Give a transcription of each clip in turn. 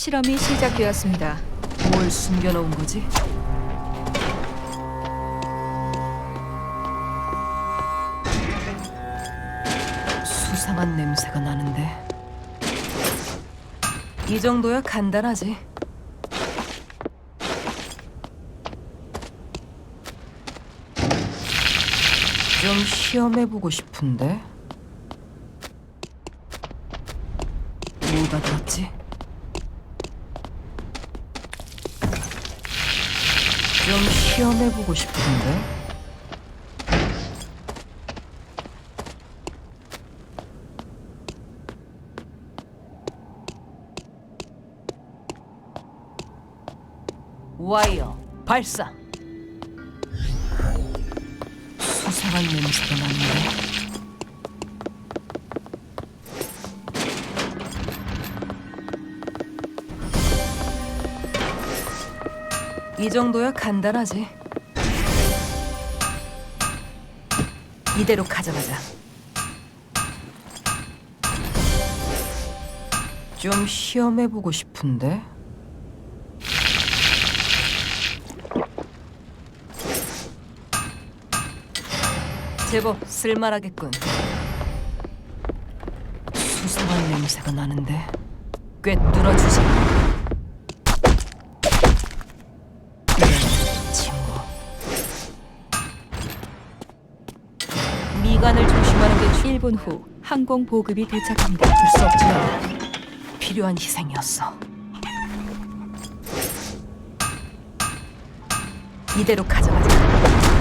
실험이 시작되었습니다. 뭘 숨겨놓은 거지? 수상한 냄새가 나는데 이 정도야 간단하지 좀 시험해보고 싶은데 뭐가 들었지? 좀 시험해보고 싶은데? 와이어 발사. 수상한 냄새가 나는데 이 정도야 간단하지 이대로 가져가자 좀 시험해보고 싶은데 제법 쓸만하겠군. 수상한 냄새가 나는데 꿰뚫어주지. 미간을 조심하는 게 주... 1분 후 항공 보급이 도착합니다. 수 없지만 필요한 희생이었어. 이대로 가져가자.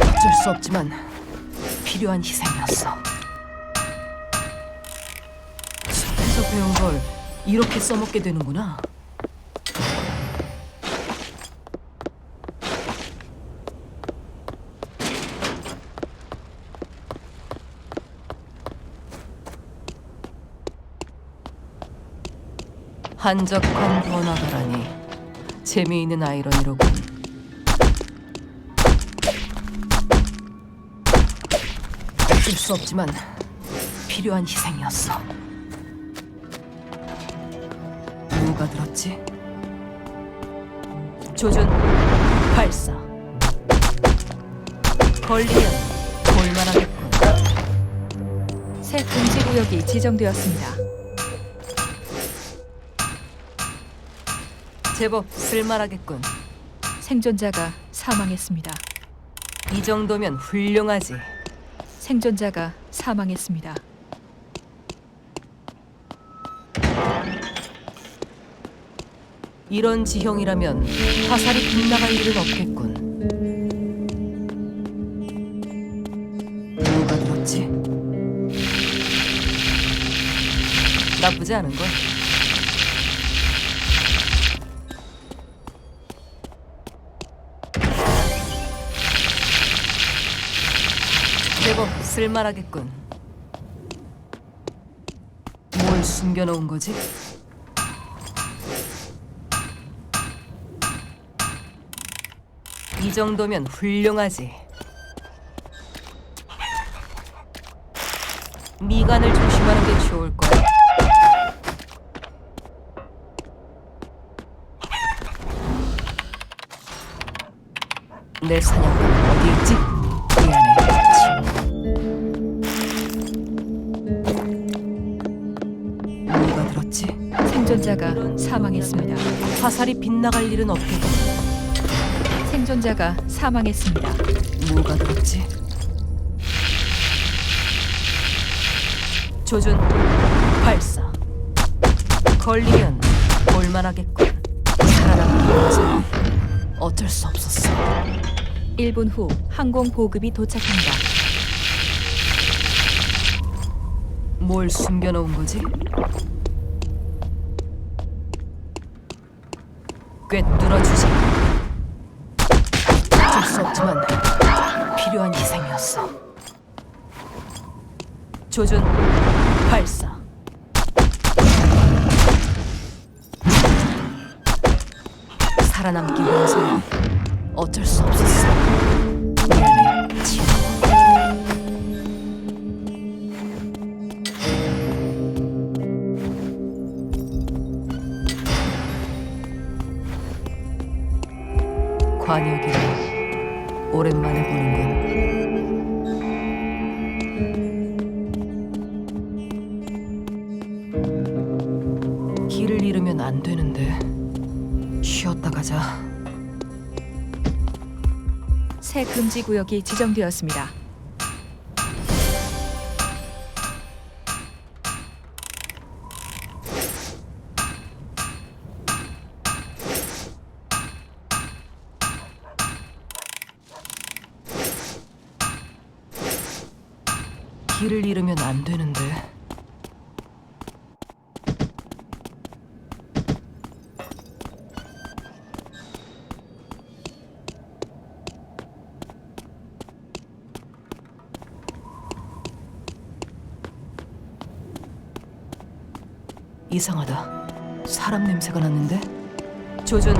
어쩔 수 없지만 필요한 희생이었어. 숲에서 배운 걸 이렇게 써먹게 되는구나. 한적한 번화가라니 재미있는 아이러니로군. 어쩔 수 없지만 필요한 희생이었어. 뭐가 들었지? 조준 발사. 걸리면 볼만하겠군. 새 금지 구역이 지정되었습니다. 제법 쓸만하겠군. 생존자가 사망했습니다. 이 정도면 훌륭하지. 생존자가 사망했습니다. 이런 지형이라면 화살이 빗나갈 일은 없겠군. 뭐가 들었지? 나쁘지 않은 걸. 제법 쓸만하겠군. 뭘 숨겨놓은 거지? 이 정도면 훌륭하지. 미간을 조심하는 게 좋을 거야. 내 사냥감 어디 있지? 사망했습니다. 화살이 빗나갈 일은 없겠고 생존자가 사망했습니다. 뭐가 들었지? 조준 발사 걸리면 볼만하겠군 살아남기 위해서 어쩔 수 없었어 1분 후 항공 보급이 도착합니다. 뭘 숨겨놓은 거지? 꿰뚫어주지. 어쩔 수 없지만 필요한 희생이었어. 조준 발사. 살아남기 위해서 어쩔 수 없었어. 미안 관역이라 오랜만에 보는군. 길을 잃으면 안 되는데 쉬었다 가자. 새 금지 구역이 지정되었습니다. 길을 잃으면 안 되는데 이상하다. 사람 냄새가 났는데 조준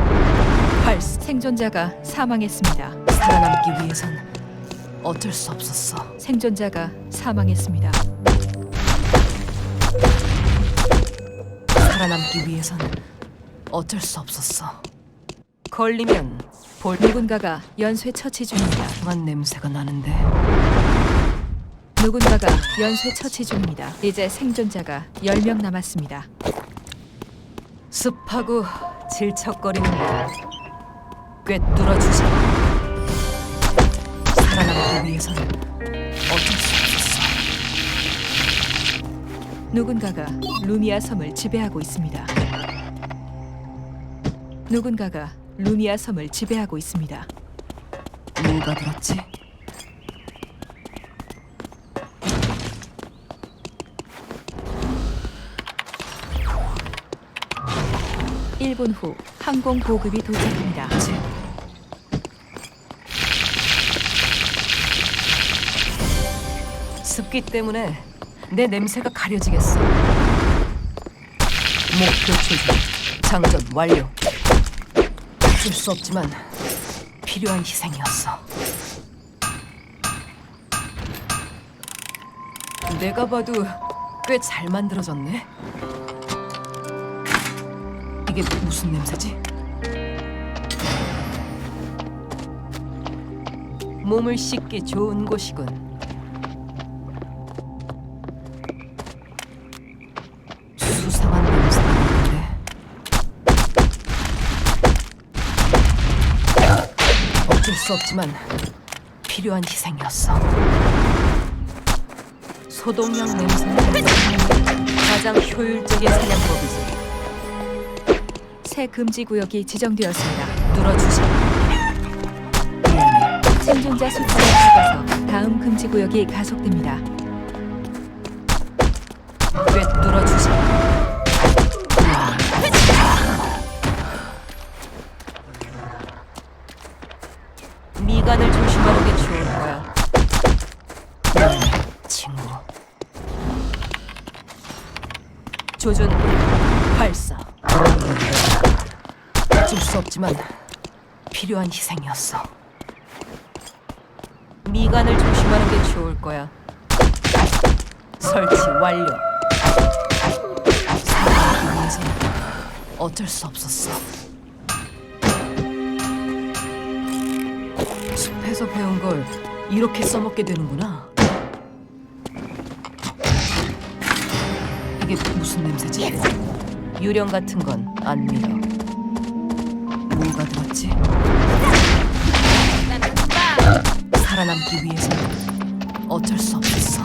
발사. 생존자가 사망했습니다. 살아남기 위해선 어쩔 수 없었어. 생존자가 사망했습니다. 살아남기 위해선 어쩔 수 없었어. 걸리면 볼 누군가가 연쇄 처치 중입니다. 이상한 냄새가 나는데 누군가가 연쇄 처치 중입니다. 이제 생존자가 10명 남았습니다. 습하고 질척거리는 거 꿰뚫어주자. 살 아남기 위해선 어쩔 수 없었어. 누군가가 루미아 섬을 지배하고 있습니다. 누군가가 루미아 섬을 지배하고 있습니다. 누가 들었지? 일분후 항공 보급이 도착합니다. 그 습기 때문에 내 냄새가 가려지겠어. 목표 조준, 장전 완료. 어쩔 수 없지만 필요한 희생이었어. 내가 봐도 꽤 잘 만들어졌네. 이게 무슨 냄새지? 몸을 씻기 좋은 곳이군. 어쩔 수 없지만 필요한 희생이었어. 소독약 냄새는 가장 효율적인 사냥법이지. 새 금지 구역이 지정되었습니다. 뚫어주지. 미안해. 생존자 숫자가 적어서 다음 금지 구역이 가속됩니다. 미간을 조심하는 게 좋을 거야. 친구. 조준 발사. 어쩔 수 없지만 필요한 희생이었어. 미간을 조심하는 게 좋을 거야. 설치 완료. 살아남기 위해서 어쩔 수 없었어. 숲에서 배운 걸 이렇게 써먹게 되는구나. 이게 무슨 냄새지? 유령 같은 건 안 믿어. 뭐가 들었지? 살아남기 위해서 어쩔 수 없었어.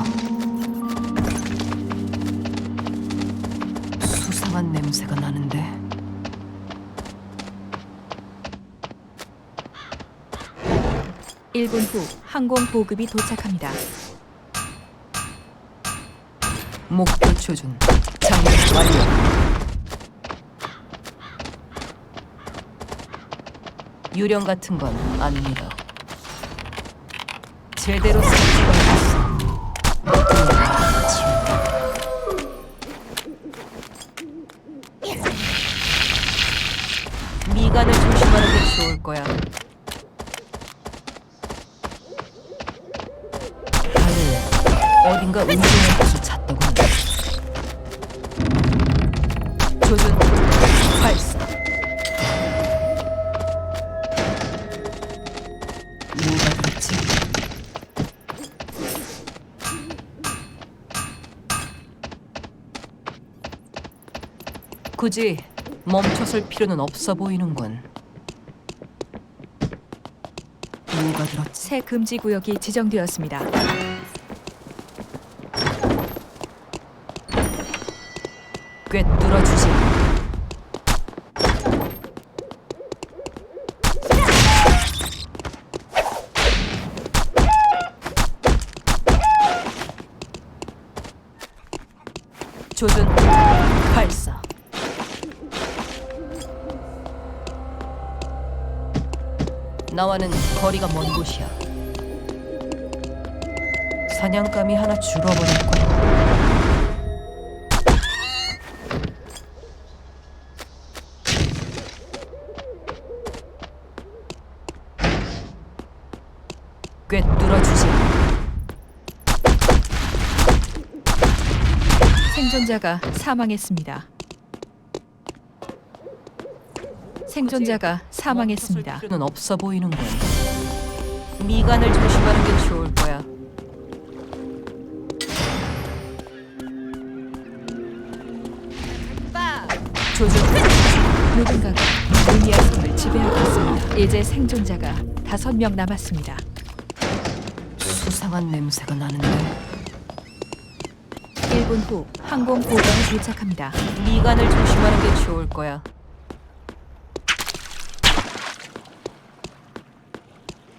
1분 후 항공 보급이 도착합니다. 목표 조준. 장군 완료. 유령 같은 건 아닙니다. 제대로 미간을 조심하는 게 좋을 거야. 무언가 움직이는 것을 찾다고 한다. 조준 발사. 뭐가 있지? 굳이 멈춰설 필요는 없어 보이는군. 뭐가 들었지? 새 금지 구역이 지정되었습니다. 조준 발사. 나와는 거리가 먼 곳이야. 사냥감이 하나 줄어버렸군. 꿰뚫어주지. 생존자가 사망했습니다. 생존자가 사망했습니다. 필요는 없어 보이는 군. 미간을 조심하는 게 좋을 거야. 조준. 누군가가 루미아 섬을 지배하고 있습니다. 이제 생존자가 다섯 명 남았습니다. 수상한 냄새가 나는데 1분 후 항공 보병이 도착합니다. 미간을 조심하는 게 좋을 거야.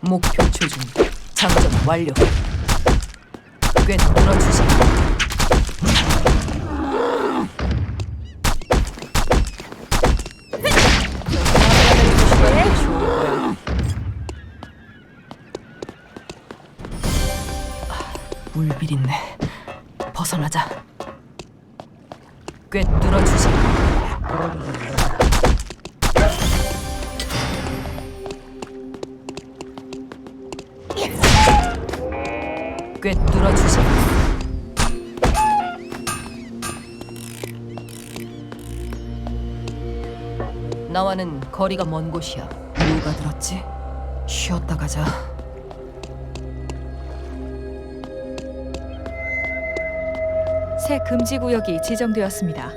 목표 조준. 장전 완료. 좋을 거야. 아, 물비린내. 벗어나자. 꿰뚫어주지. 꿰뚫어주지. 나와는 거리가 먼 곳이야. 누가 들었지? 쉬었다 가자. 새 금지 구역이 지정되었습니다.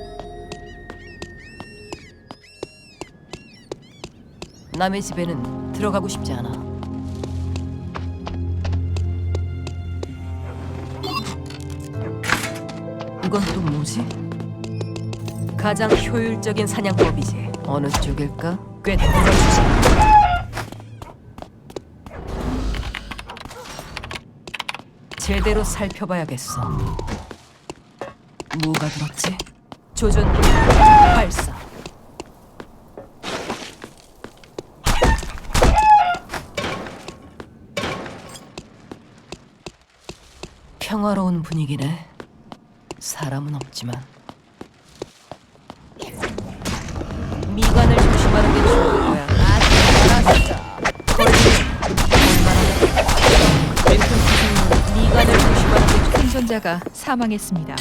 남의 집에는 들어가고 싶지 않아. 이건 또 뭐지? 가장 효율적인 사냥법이지. 어느 쪽일까? 꽤 들어주지. 제대로 살펴봐야겠어. 뭐가 들었지? 조준 발사. 평화로운 분위기네. 사람은 없지만. 미간을 조심하는 게 좋을 거야. 걸리면 미간을 조심하는 게 좋. 생존자가 사망했습니다.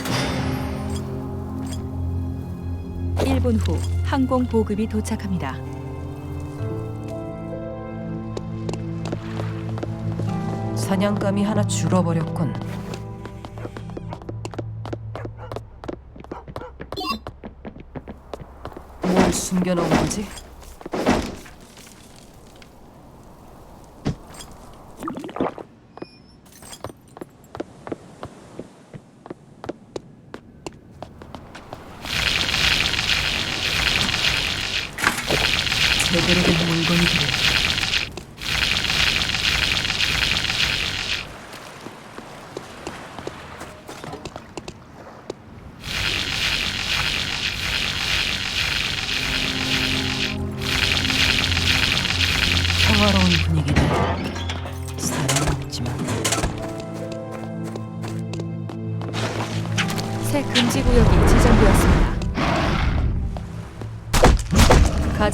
1분 후 항공 보급이 도착합니다. 사냥감이 하나 줄어버렸군. 뭘 숨겨놓은 거지?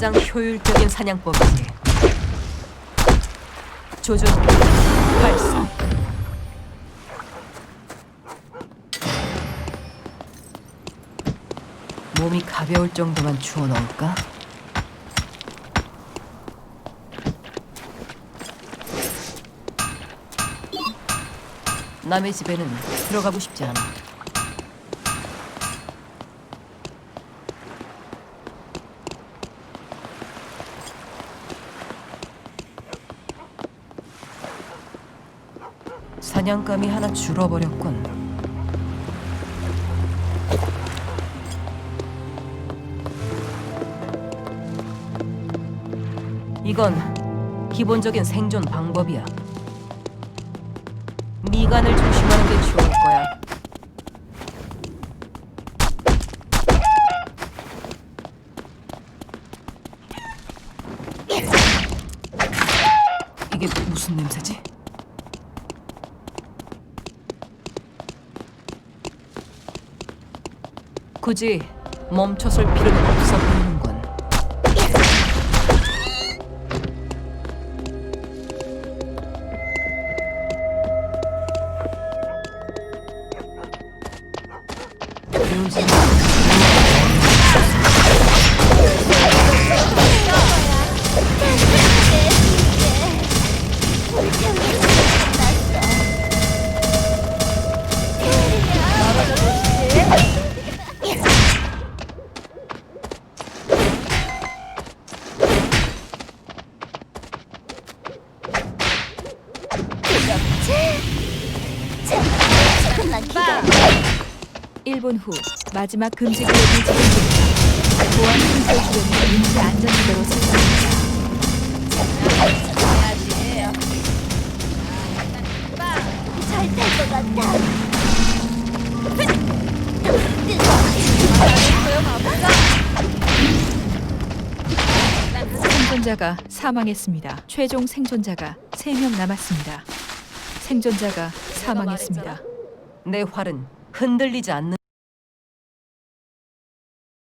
가장 효율적인 사냥법이지. 조준 발사. 몸이 가벼울 정도만 주워 넣을까? 남의 집에는 들어가고 싶지 않아. 사냥감이 하나 줄어버렸군. 이건 기본적인 생존 방법이야. 미간을 조심하는 게 좋을 거야. 이게 무슨 냄새지? 굳이 멈춰설 필요는 없어 보이는군. 1분 후 마지막 금지 구역이 지정됩니다. 보안 신설 주변이 임시 안전지대로 설정됩니다. 잘탈 것 같아. 생존자가 사망했습니다. 최종 생존자가 3명 남았습니다. 생존자가 사망했습니다. 내 활은 흔들리지 않는.